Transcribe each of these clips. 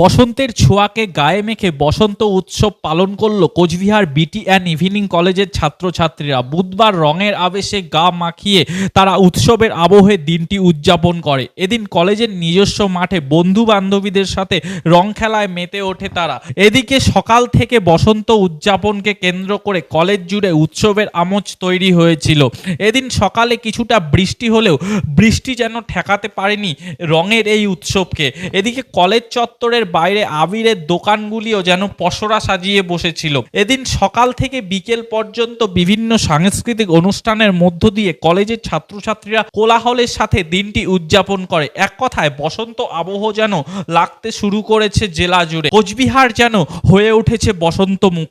বসন্তের ছোঁয়াকে গায়ে মেখে বসন্ত উৎসব পালন করল কোচবিহার বিটি অ্যান্ড ইভিনিং কলেজের ছাত্রছাত্রীরা। বুধবার রঙের আবেশে গা মাখিয়ে তারা উৎসবের আবহে দিনটি উদযাপন করে। এদিন কলেজের নিজস্ব মাঠে বন্ধু বান্ধবীদের সাথে রং খেলায় মেতে ওঠে তারা। এদিকে সকাল থেকে বসন্ত উদযাপনকে কেন্দ্র করে কলেজ জুড়ে উৎসবের আমোজ তৈরি হয়েছিল। এদিন সকালে কিছুটা বৃষ্টি হলেও বৃষ্টি যেন ঠেকাতে পারেনি রঙের এই উৎসবকে। এদিকে কলেজ চত্বরের বাইরে আবিরের দোকানগুলিও যেন পসরা সাজিয়ে বসেছিল। এদিন সকাল থেকে বিকেল পর্যন্ত বিভিন্ন সাংস্কৃতিক অনুষ্ঠানের মধ্য দিয়ে কলেজের ছাত্রছাত্রীরা কোলাহলের সাথে দিনটি উদযাপন করে। এক কথায়, বসন্ত আবহ যেন লাগতে শুরু করেছে জেলা জুড়ে। কোচবিহার যেন হয়ে উঠেছে বসন্ত মুখ।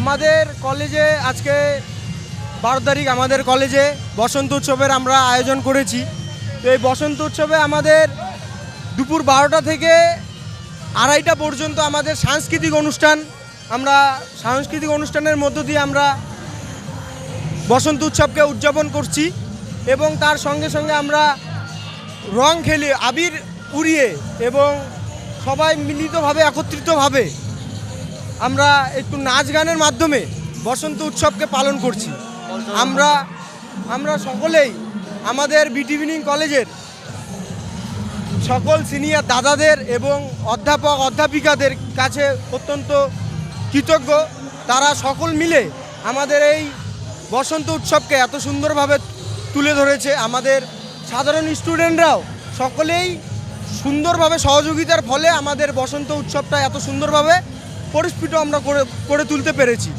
আমাদের কলেজে আজকে বারো তারিখ আমাদের কলেজে বসন্ত উৎসবের আমরা আয়োজন করেছি। তো এই বসন্ত উৎসবে আমাদের দুপুর বারোটা থেকে আড়াইটা পর্যন্ত আমাদের সাংস্কৃতিক অনুষ্ঠান, আমরা সাংস্কৃতিক অনুষ্ঠানের মধ্য দিয়ে আমরা বসন্ত উৎসবকে উদযাপন করছি এবং তার সঙ্গে সঙ্গে আমরা রং খেলি আবির উড়িয়ে এবং সবাই মিলিতভাবে, একত্রিতভাবে আমরা একটু নাচ গানের মাধ্যমে বসন্ত উৎসবকে পালন করছি। আমরা আমরা সকলেই আমাদের বিটিভিনিং কলেজের সকল সিনিয়র দাদাদের এবং অধ্যাপক, অধ্যাপিকাদের কাছে অত্যন্ত কৃতজ্ঞ। তারা সকল মিলে আমাদের এই বসন্ত উৎসবকে এত সুন্দরভাবে তুলে ধরেছে। আমাদের সাধারণ স্টুডেন্টরাও সকলেই সুন্দরভাবে সহযোগিতার ফলে আমাদের বসন্ত উৎসবটা এত সুন্দরভাবে পরিস্ফুট আমরা করে করে তুলতে পেরেছি।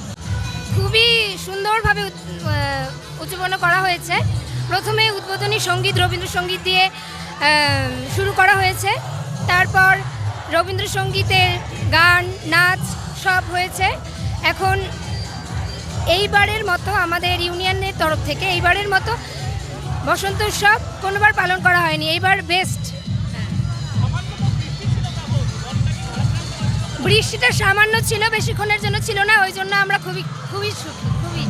খুবই সুন্দরভাবে উদযাপন করা হয়েছে। প্রথমে উদ্বোধনী সংগীত, রবীন্দ্রসঙ্গীত দিয়ে শুরু করা হয়েছে। তারপর রবীন্দ্রসঙ্গীতের গান, নাচ সব হয়েছে। এখন এইবারের মতো আমাদের ইউনিয়নের তরফ থেকে এইবারের মতো বসন্ত উৎসব কোনোবার পালন করা হয়নি। এইবার বেস্ট বৃষ্টিটা সামান্য ছিল, বেশিক্ষণের জন্য ছিল না, ওই জন্য আমরা খুবই খুবই সুখী